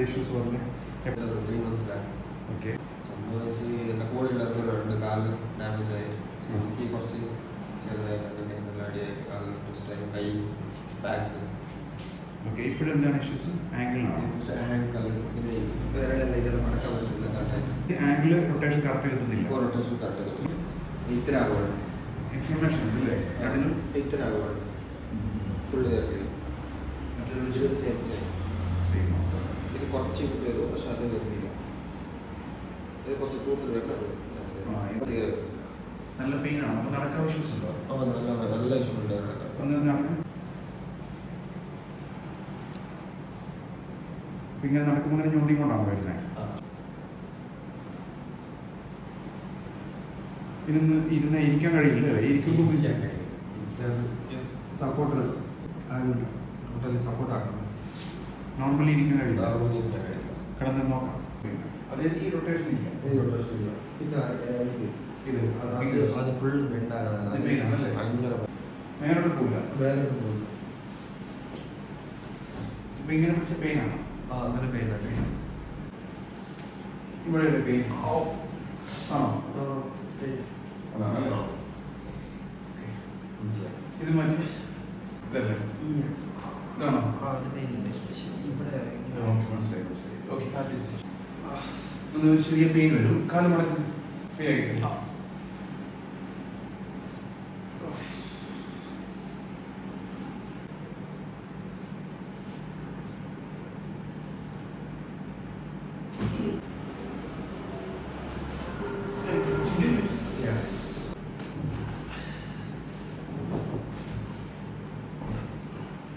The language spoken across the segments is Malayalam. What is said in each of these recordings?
ഇഷ്യൂസ് പറഞ്ഞു ത്രീ മന്ത്സ് ബാക്ക് ഓക്കെ. സംഭവിച്ച് എന്റെ കൂടെ ഉള്ളവർക്ക് രണ്ട് കാൽ ഡാമേജ് ആയി. എനിക്ക് കുറച്ച് ചെറുതായി കണ്ടിട്ട് അടിയായി. കാലിൽ ട്വിസ്റ്റായി കൈ ബാക്ക് ഓക്കെ ഇപ്പോഴെന്താണ് ഇഷ്യൂസ് ആംഗിളിനാണ് ആങ്കൽ പിന്നെ വേറെ ഇതെല്ലാം നടക്കാൻ പറ്റില്ല. ആംഗിൾ റൊട്ടേഷൻ കറക്റ്റ് കിട്ടുന്നില്ല റൊട്ടേഷൻ കറക്റ്റ് ഇത്ര ആകുവാണ് ഇൻഫ്ലമേഷൻ ഉണ്ടല്ലേ രണ്ടിലും? ഇത്ര ആകുവാണ് ഫുള്ള് മറ്റൊരു സെയിം സെയിം കുറച്ച് വരും പക്ഷെ അത് വരുന്നില്ല. ഇത് കുറച്ച് കൂടുതൽ വരണം. നല്ല പെയിൻ ആണ്. അപ്പോൾ നടക്കാൻ ഇഷ്യൂസ് ഉണ്ടോ ആ നല്ല നല്ല ഒന്ന് നടക്കാൻ. അപ്പൊ ഇങ്ങനെ നടക്കുമ്പോൾ ഇങ്ങനെ ഞൊണ്ടിക്കൊണ്ടാണോ വരുന്നത് ഇരുന്ന് ഇരുന്ന് ഇരിക്കാൻ കഴിയില്ല. ഇരിക്കുമ്പോൾ സപ്പോർട്ട് ടോട്ടലി സപ്പോർട്ട് ആക്കണം. കഴിയില്ല നോർമലി ഇരിക്കുന്ന കഴിയില്ല കിടന്ന് നോക്കാം. അതായത് ഈ റൊട്ടേഷൻ ഇല്ല. പിന്നെ ഇത് അത് അത് അത് ഫുൾ ബെൻഡാണ് പോവില്ല മേലോട്ട് പോകില്ല ഇപ്പൊ ഇങ്ങനെ പിടിച്ച പെയിൻ ആ അങ്ങനെ പെയിൻ ആണ്. ഇവിടെ പെയിൻ ആണോ ഇത് മറ്റേ? ഇതല്ലേ? ഇതാണോ? ആ ഒരു പെയിൻ ഉണ്ട് പക്ഷേ ഇവിടെ ഓക്കെ മനസ്സിലായി മനസ്സിലായി ഓക്കെ ഒന്ന് ചെറിയ പെയിൻ വരും. കാൽ മടക്കി ഫ്രീ ആയിട്ട്.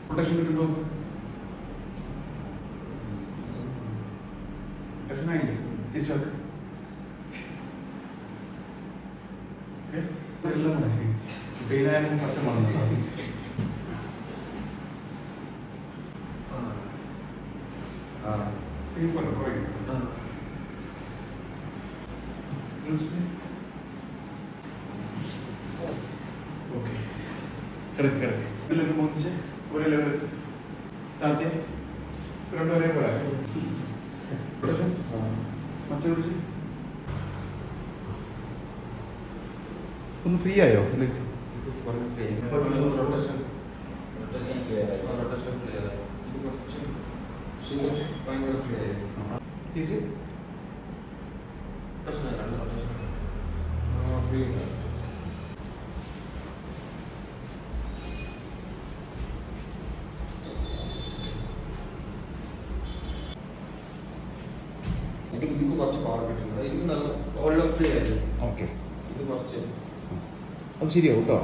പ്രൊട്ടക്ഷൻ കിട്ടുമോ തിരിച്ചു വെക്ക്. പറ്റും വന്നല്ലോ. ആ. പെയിൻ കുറ- കുറയും. ഓക്കേ. കിടക്ക്, കിടക്ക്. ഇതിലൊരു മൂന്നിച്ച് ഒരു ലെവൽ താത്തേ രണ്ടും ഒരേപോലെ പ്രൊട്ടക്ഷൻ മറ്റേ പിടിച്ച് ഒന്ന് ഫ്രീ ആയോ? ഇതിലേക്ക് റൊട്ടേഷൻ ഫ്രീ ക്ലിയർ ആയി ആ റൊട്ടേഷൻ ക്ലിയർ ആയി ഇത് കുറച്ച് പക്ഷേ ഇത് ഭയങ്കര ഫ്രീ ആയി തിരിച്ച് റൊട്ടേഷൻ ആയി രണ്ട് റൊട്ടേഷൻ ആ ഫ്രീ ആയി ഇത് കുറച്ച് പവർ കിട്ടുന്നുണ്ട് ഇത് നല്ല ഓൾ ഓഫ് ഫ്രീ ആയിരുന്നു ഓക്കെ ഇത് കുറച്ച് അത് ശരിയാവും കേട്ടോ.